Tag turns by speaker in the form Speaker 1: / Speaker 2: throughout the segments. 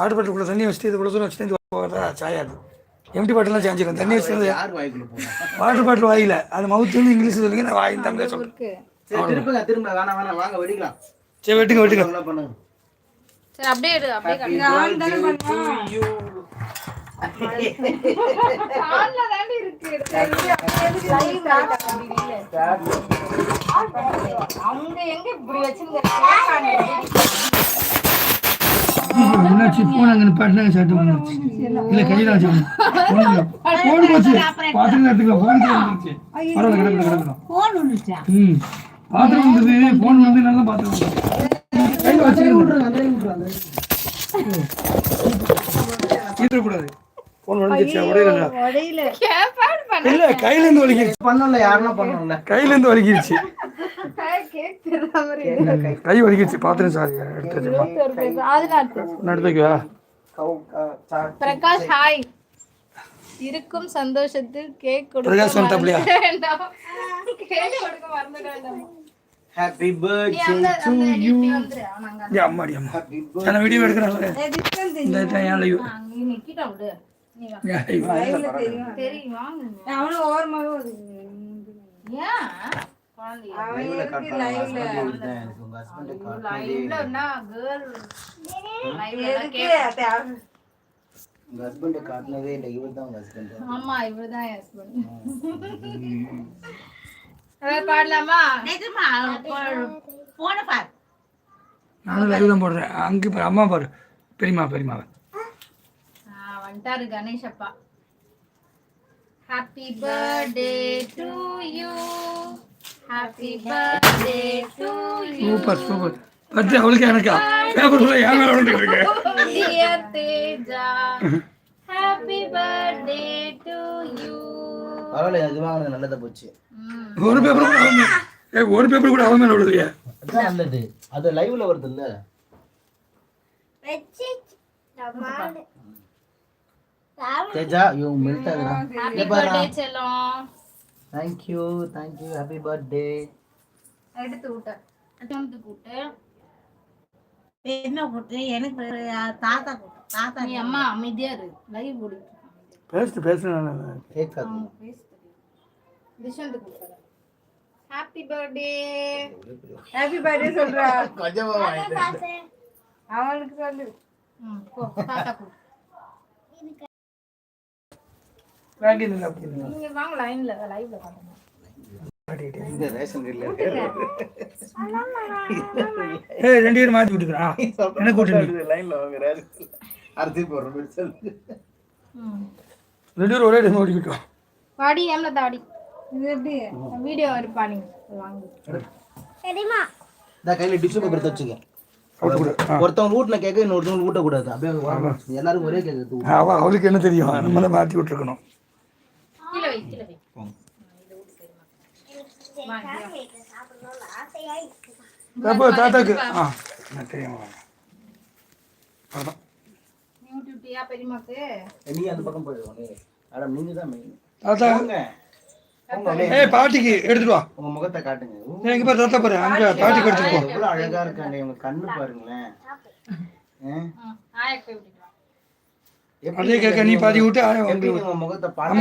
Speaker 1: Water பாட்டிலுக்குள்ள தண்ணி வச்சுட்டு இதுக்குள்ள தூரம் வச்சுட்டு போகிறதா? சாயாது. எம்டி பாட்டிலாம் சாஞ்சிடும் தண்ணி
Speaker 2: போனா
Speaker 1: வாட்டர் பாட்டில் வாயில. அது மவுத்துன்னு இங்கிலீஷ் சொல்லுங்க நான் வாயின் தமிழ்
Speaker 2: திருப்புங்க திரும்ப வேணாம் வேணாம். வாங்க வெடிக்கலாம்.
Speaker 1: சரி வெட்டுங்க வெட்டுங்க.
Speaker 3: சரி அப்படியே எடு அப்படியே கால்ல இருக்கு. அவங்க எங்க இப்படி வச்சிருக்காங்க
Speaker 1: என்னாச்சு ஃபோன் அங்கே நிப்பாட்டினா சாட்டு வந்துச்சு இல்லை கையில் வச்சு ஃபோன் போச்சு. பாத்ரூம் எடுத்துக்கோ ஃபோன் வந்துருச்சு பரவாயில்ல கிடக்கு கிடக்கணும்.
Speaker 4: போன்
Speaker 1: ம். வந்தது ஃபோன் வந்து நல்லா பாத்ரூம் கையில் கூடாது. உடஞ்சிருச்சா உடையல. இல்லை கையிலேருந்து வலிக்கிருச்சு.
Speaker 2: பண்ணல யாருன்னா பண்ணல.
Speaker 1: கையிலேருந்து வலிக்கிருச்சு.
Speaker 3: கேக் தெரியாத மாதிரி
Speaker 1: கை வலிக்கிருச்சு பாத்ரூம் சாரி எடுத்து வச்சுப்பா
Speaker 3: ஒரு பேர் அதெல்லாம் இருக்கு.
Speaker 1: எடுத்துக்குவா
Speaker 3: பிரகாஷ் ஹாய் இருக்கும் சந்தோஷத்தில் கேக் கொடுக்க. கேக் கொடுக்க மறந்துட வேண்டாம்.
Speaker 2: ஹாப்பி பர்த்டே
Speaker 1: ஏ அம்மாடி அம்மா. நான் வீடியோ எடுக்கிறேன் இந்த ஏன் லைவ்
Speaker 3: அங்க நீ நிக்கிட்ட விடு. தெரியும். வாங்க.
Speaker 4: அவனும் ஓரமாக
Speaker 3: ஏன்?
Speaker 2: உங்க ஹஸ்பண்ட் காட்டினதே இல்லை. இவர் தான் உங்க ஹஸ்பண்ட்
Speaker 3: ஆமா பாடலாமா?
Speaker 4: நிஜமா போன பார்.
Speaker 1: நானும் லைவ் தான் போடுறேன். அங்கே பாரு அம்மா பாரு. பெரியம்மா பெரியம்மாவை
Speaker 3: ஆ, வந்துட்டாரு கணேஷ் அப்பா. Happy birthday to you birthday
Speaker 1: super super பத்து அவளுக்கு எனக்கா பேப்பர் ஃபுல்லாக ஏன் மேலே வந்துட்டு இருக்கு
Speaker 3: பர்த்டே
Speaker 2: பரவாயில்ல அது வாங்கினது நல்லதா போச்சு
Speaker 1: ஒரு பேப்பர் கூட அவன் மேல- ஏய், ஒரு பேப்பர் கூட அவன் மேலே
Speaker 2: அதான் நல்லது அது லைவ்ல வருது இல்ல தேஜா யூ மில்ட் ஆகுறா
Speaker 3: ஹாப்பி பர்த்டே செல்லம்
Speaker 2: thank you thank you happy birthday
Speaker 3: எடுத்து விட்டேன். எடுத்து விட்டு
Speaker 4: என்ன கொடுத்து எனக்கு தாத்தா கொடுத்து தாத்தா
Speaker 3: நீ அம்மா அமைதியா இரு. லைவ் ஓடிட்டு
Speaker 1: பேசிட்டு பேசுறேன்
Speaker 3: கொடுத்தாரு ஹாப்பி பர்த்டே
Speaker 4: ஹாப்பி பர்த்டே சொல்றா.
Speaker 2: கொஞ்சமா
Speaker 4: அவனுக்கு சொல்லு.
Speaker 3: ம். போ தாத்தா கொடு
Speaker 1: வேண்டியது அப்படின்னு
Speaker 3: நீங்க வாங்க லைன்ல லைவ்ல காட்டுங்க
Speaker 2: இந்த ரேஷன் கடையில
Speaker 1: ஏய் ரெண்டு பேரும் மாற்றி விட்டுக்கிறா. எனக்கு கூட்டு
Speaker 2: லைன்ல வாங்க ரேஷன் அரிசி போடுற சொல்லு.
Speaker 1: ரெண்டு பேரும் ஒரே டைம் ஓடிக்கிட்டோம்
Speaker 3: வாடி ஏம்ல தாடி?
Speaker 4: இது எப்படி?
Speaker 3: வீடியோ இருப்பா நீங்க வாங்க.
Speaker 2: இந்த கையில டிஷ்யூ பேப்பர்
Speaker 1: ஆ.
Speaker 2: ஒருத்தவங்க ஊட்டின கேக்க இன்னொருத்தவங்க ஊட்டக்கூடாது. அப்படியே. எல்லாரும் ஒரே.
Speaker 1: அவ அவளுக்கு என்ன தெரியும்? நம்ம தான் மாற்றி விட்டுருக்கணும்.
Speaker 3: வை கீழே வை
Speaker 1: அப்போ தாத்தாக்கு ஆ நான் தெரியும்
Speaker 3: நீ பெரியமாக்கு
Speaker 2: நீ அந்த பக்கம் போயிடுவோம் மேடம் நீங்க தான் மெயின்
Speaker 1: தாத்தா. ஏய் பாட்டிக்கு எடுத்துட்டு வா
Speaker 2: உங்க முகத்தை காட்டுங்க
Speaker 1: ஏய், இங்க பாரு தாத்தா பாரு அங்க பாட்டிக்கு எடுத்துட்டு போ
Speaker 2: அழகா இருக்காங்க இவங்க கண்ணு பாருங்களேன் ஆ?
Speaker 3: ஆயாக்கு போய் விட்டுட்டு வா
Speaker 2: எப்படி
Speaker 1: அதே கேட்க நீ பாதி விட்டு
Speaker 2: எப்படி
Speaker 1: வந்து
Speaker 2: உங்க முகத்தை பால்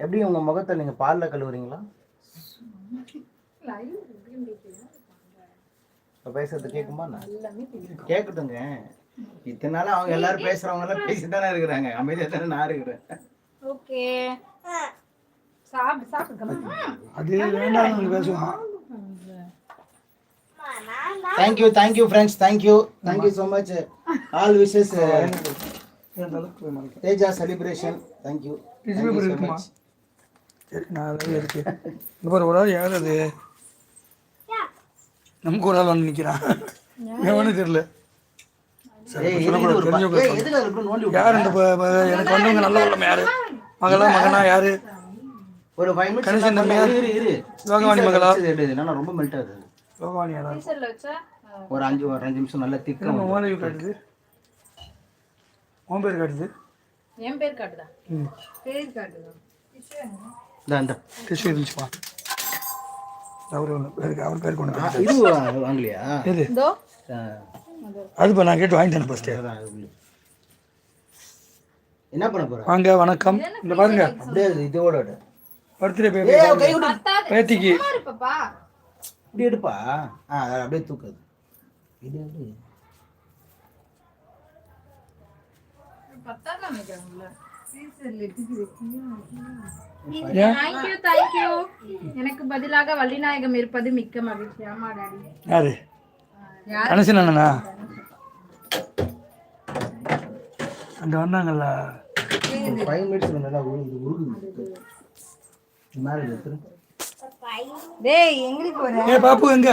Speaker 2: எப்படி உங்க முகத்தை நீங்க பால்ல கழுவுறீங்களா? பேசுறது கேக்குமா? நான்? கேக்கட்டுங்க இத்தனை நாள் அவங்க எல்லாரும் பேசுறவங்க எல்லாம் பேசிட்டு தானே இருக்கிறாங்க. அமைதியா தானே நான் இருக்கிறேன்.
Speaker 3: ஓகே.
Speaker 1: அது வேண்டாம் பேசுவோம்
Speaker 2: thank you thank you friends thank you thank you so much all wishes Teja celebration thank you
Speaker 1: ஒரு ஆள் அது நமக்கு ஒரு ஆள் வந்து நிற்கிறான் எவனு தெரியல. யார் இந்த எனக்கு வந்தவங்க நல்ல உள்ளம் யாரு? மகளா மகனா யாரு?
Speaker 2: ஒரு ஃபைவ் மினிட்ஸ்
Speaker 1: கணேசன் தம்பியா? மகளா.
Speaker 2: ரொம்ப மெல்ட் ஆகுது ஒரு அஞ்சு ஒரு அஞ்சு நிமிஷம் நல்லா திக்கம்
Speaker 1: நம்ம மோதவி காட்டுது உன் பேர் காட்டுது?
Speaker 3: என் பேர் காட்டுதா?
Speaker 1: ம்.
Speaker 3: பேர் காட்டுதா?
Speaker 2: இந்த
Speaker 1: டிஷ்யூ இருந்துச்சுப்பா அவரு ஒன்று பேருக்கு அவர் பேர் கொண்டு
Speaker 2: இது வாங்கலையா?
Speaker 3: இதோ.
Speaker 2: ஆ,
Speaker 1: அதுப்பா நான் கேட்டு வாங்கி தரேன் ஃபஸ்ட்டு
Speaker 2: அது. என்ன பண்ண போற?
Speaker 1: வாங்க வணக்கம். இந்த பாருங்க.
Speaker 2: அப்படியே அது இதோட.
Speaker 1: பர்த்டே
Speaker 2: ஏய்,
Speaker 1: பேபி பேத்திக்கு.
Speaker 2: இப்படி எடுப்பா. ஆ அப்படியே தூக்காது இது
Speaker 3: தேங்க்யூ எனக்கு பதிலாக வள்ளிநாயகம் இருப்பது மிக்க மகிழ்ச்சி. ஆமா டாடி.
Speaker 1: யாரு? கணேசன் அண்ணனா? அங்கே வந்தாங்கல்ல.
Speaker 2: ல நல்லா உருகுது. மேல எடுத்துரு.
Speaker 4: டேய் எங்களுக்கு ஒரு
Speaker 1: ஏ பாப்பு எங்க?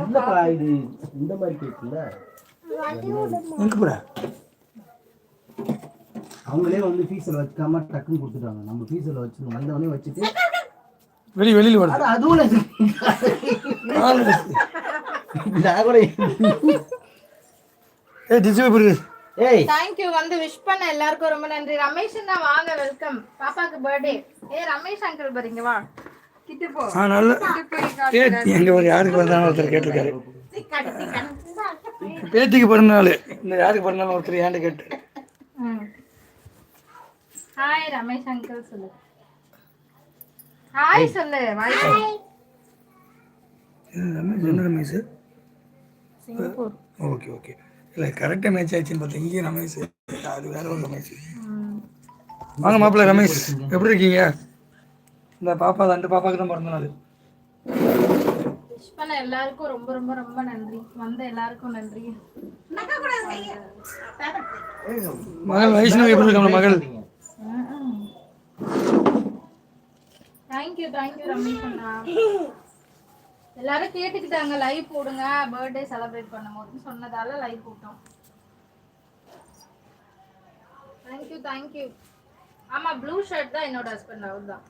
Speaker 2: இல்லப்பா, இது இந்த மாதிரி கேக்குல்ல?
Speaker 1: எங்க போற?
Speaker 2: அவங்களே வந்து ஃபீஸில் வைக்காம டக்குன்னு கொடுத்துட்டாங்க. நம்ம ஃபீஸில் வச்சு வந்தவொடனே வச்சுட்டு
Speaker 1: வெளி வெளியில் வருது
Speaker 2: அது அதுவும். நான் கூட
Speaker 1: ஏ டிஜி புரியுது
Speaker 2: ஏய்.
Speaker 3: தேங்க்யூ வந்து விஷ் பண்ண எல்லாருக்கும் ரொம்ப நன்றி. ரமேஷ் அண்ணா வாங்க வெல்கம் பாப்பாக்கு பர்த்டே ஏ ரமேஷ் அங்கிள் பாருங்க வா.
Speaker 1: நல்ல ஏ எங்க ஒரு யாருக்கு பிறந்தாலும் ஒருத்தர் கேட்டிருக்காரு. பேத்திக்கு பிறந்தநாள். இந்த யாருக்கு பிறந்தாலும் ஒருத்தர் ஏன்ட கேட்டு.
Speaker 3: ஹாய் ரமேஷ் அங்கிள் சொல்லு. ஹாய் சொல்லு வாய்
Speaker 1: இது ரமேஷ் என்ன ரமேஷ்?
Speaker 3: சிங்கப்பூர்
Speaker 1: ஓகே ஓகே இல்லை கரெக்டாக மேட்ச் ஆயிடுச்சுன்னு பார்த்தேன் இங்கேயும் ரமேஷ். அது வேற ஒரு ரமேஷ். வாங்க மாப்பிள்ள ரமேஷ் எப்படி இருக்கீங்க? இந்த பாப்பா ரெண்டு பாப்பாக்கு தான் பிறந்த நாள்.
Speaker 3: பண்ண எல்லாருக்கும் ரொம்ப ரொம்ப ரொம்ப நன்றி. வந்த எல்லாருக்கும் நன்றி.
Speaker 1: மகள் வைஷ்ணவி எப்படி இருக்காங்க மகள்?
Speaker 3: Thank you thank you Ramesh அண்ணா. எல்லாரும் கேட்டுக்கிட்டாங்க லைவ் போடுங்க. பர்த்டே செலிப்ரேட் பண்ணும்போது சொன்னதால லைவ் போட்டோம். தேங்க்யூ தேங்க்யூ ஆமா ப்ளூ ஷர்ட் தான் என்னோட ஹஸ்பண்ட் அவர் தான்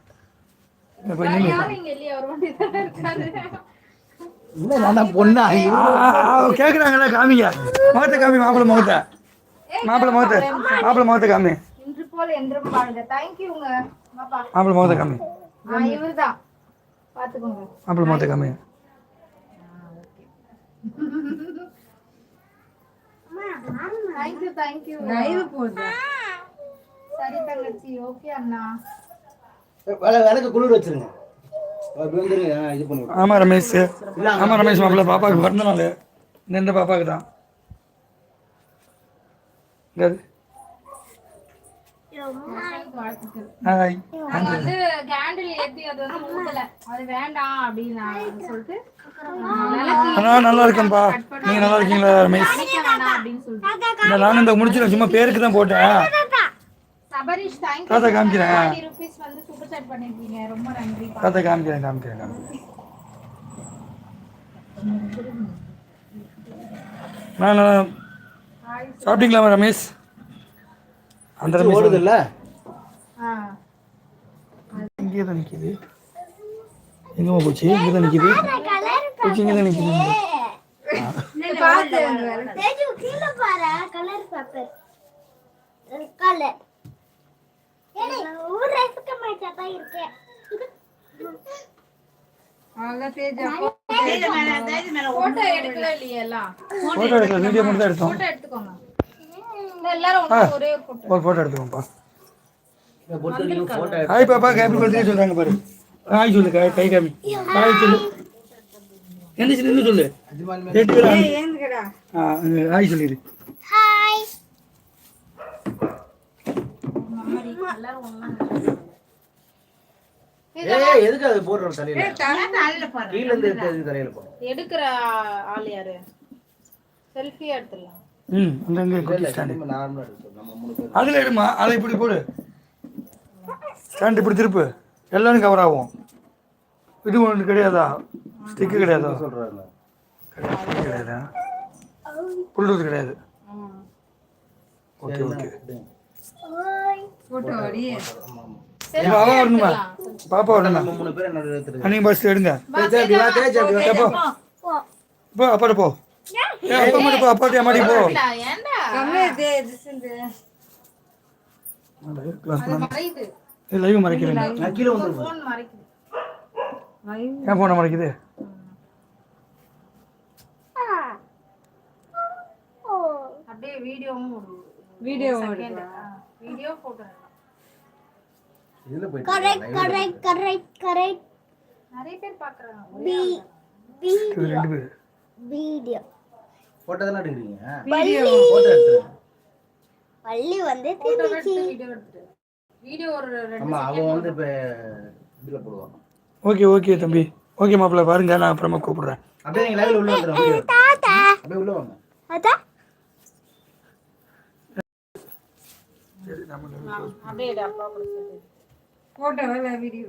Speaker 2: பொண்ணா
Speaker 1: கேட்குறாங்களே காமிங்க. முகத்தை காமி மாப்பிள்ளை முகத்தை. மாப்பிள்ளை முகத்தை மாப்பிள்ளை முகத்தை காமி.
Speaker 3: இன்று போல் என்றும் பாருங்க தேங்க்யூங்க பாப்பா.
Speaker 1: மாப்பிள்ளை முகத்தை காமி.
Speaker 3: ஆ இவர்தான். பாத்துக்கோங்க.
Speaker 1: மாப்பிள்ளை முகத்தை காமி.
Speaker 3: தேங்க்யூ தேங்க்யூ
Speaker 4: லைவ் போகுது.
Speaker 3: சரி தங்கச்சி. ஓகே அண்ணா.
Speaker 2: விளக்கு குளிர் வச்சிருங்க. அப்படி வந்துருங்க ஆ, இது பண்ணுவோம்
Speaker 1: ஆமாம் ரமேஷ். ஆமாம் ரமேஷ் மாப்பிள்ளை பாப்பாவுக்கு பிறந்த நாள். இந்த இந்த பாப்பாவுக்கு தான்.
Speaker 3: வாழ்த்துக்கள்
Speaker 1: ஹாய்.
Speaker 3: நாங்க வந்து கேண்டில் ஏத்தி அது வந்து ஊதல அது வேண்டாம் அப்படின்னு நான் சொல்லிட்டு விளக்கு
Speaker 1: நான் நல்லா நல்லா இருக்கீங்களா ரமேஷ்? நானும் இந்த முடிச்சு சும்மா பேருக்கு தான் போட்டேன்.
Speaker 3: சபரிஷ் தேங்க்யூ
Speaker 1: தாத்தா காமிக்கிறேன்.
Speaker 3: ருபீஸ் வந்து சூப்பர் சாட் பண்ணிருக்கீங்க. ரொம்ப நன்றி
Speaker 1: தாத்தா காமிக்கிறேன் காமிக்கிறேன் காமிக்கிறேன். நான் நான் சாப்பிட்டீங்களா ரமேஷ்? அந்த ரமேஷ்
Speaker 2: ஓடுது இல்ல
Speaker 3: ஆ.
Speaker 1: இங்கே தான் நிற்கிது எங்கம்மா போச்சு? இங்கே தான் நிற்கிது போச்சு இங்கே தான் நிற்கிது
Speaker 3: பாத்து
Speaker 5: தேஜு கீழே பாரு கலர் பேப்பர் கலர் ஒரு ரசிக்க மாட்டா தான் இருக்கேன்
Speaker 4: அவ்வளோ தேஜ்
Speaker 3: போட்டோ எடுக்கல
Speaker 1: வீடியோ மட்டும் தான் எடுத்தோம்.
Speaker 3: போட்டோ எடுத்துக்கோங்க எல்லாரும் ஒரே போட்டோ
Speaker 1: ஹாய் பாப்பா ஹாப்பி பர்த்டே பாரு. ஹாய் சொல்லு கை கை காமி ஹாய் சொல்லு. ஹாய் சொல்லிடு
Speaker 5: ஹாய்
Speaker 3: எல்லாரும் ஒண்ணா
Speaker 2: ஏய் எதுக்கு அது போடுறோம் தலையில?
Speaker 4: தலையில பாரு
Speaker 2: கீழ இருந்து எடுத்து எதுக்கு தலையில போடுறோம்
Speaker 3: எடுக்கிற ஆள் யாரு? செல்ஃபி எடுத்துடலாம்.
Speaker 1: ம் அங்கே அங்கே குட்டி ஸ்டாண்டு
Speaker 2: நம்ம நார்மலா எடுத்தோம் நம்ம மூணு பேர்
Speaker 1: அதில் எடுமா? அதை இப்படி போடு. ஸ்டாண்ட் இப்படி திருப்பு. எல்லாரும் கவர் ஆகும். இது ஒன்று கிடையாதா? ஸ்டிக்கு கிடையாதா?
Speaker 2: சொல்றாங்க?
Speaker 1: கிடையாதா? புல்டூத் கிடையாது. ஓகே ஓகே அவன் வரணுமா? பாப்பா வரணுமா?
Speaker 2: நம்ம மூணு பேர் என்னோட எடுத்துருங்க
Speaker 1: அன்னைக்கு பஸ் எடுங்க. போ. அப்பாட்ட போ. அப்பா மட்டும் போ அப்பாட்டி அம்மாட்டி போ. லைவ் மறைக்கிறேன்.
Speaker 2: வந்துருவேன்
Speaker 3: போன் மறைக்குது.
Speaker 1: ஏன் ஃபோனை மறைக்குது?
Speaker 3: அப்படியே வீடியோவும்
Speaker 4: வீடியோ
Speaker 3: வீடியோ போட்டோ
Speaker 2: இதுல
Speaker 5: கரெக்ட் கரெக்ட் கரெக்ட் கரெக்ட்
Speaker 3: நிறைய பேர் பாக்குறாங்க
Speaker 5: பி
Speaker 1: இது ரெண்டு பேர்.
Speaker 5: வீடியோ.
Speaker 2: போட்டோ தானே எடுக்கிறீங்க?
Speaker 5: பள்ளி.
Speaker 2: போட்டோ எடுத்துருங்க
Speaker 5: பள்ளி வந்து
Speaker 3: போட்டோ எடுத்து வீடியோ எடுத்துட்டு வீடியோ ஒரு ரெண்டு
Speaker 2: ஆமா அவன் வந்து இப்ப இதுல போடுவான்.
Speaker 1: ஓகே ஓகே தம்பி. ஓகே மாப்பிள்ள பாருங்க நான் அப்புறமா கூப்பிடுறேன்.
Speaker 2: அப்படியே நீங்க லைவ்ல உள்ள வந்துடும்
Speaker 5: தாத்தா.
Speaker 2: அப்படியே உள்ள வாங்க.
Speaker 5: அதான்
Speaker 1: சரி நம்ம
Speaker 3: அப்படியே அப்பா கூட சேர்த்து
Speaker 4: போட்டோ வீடியோ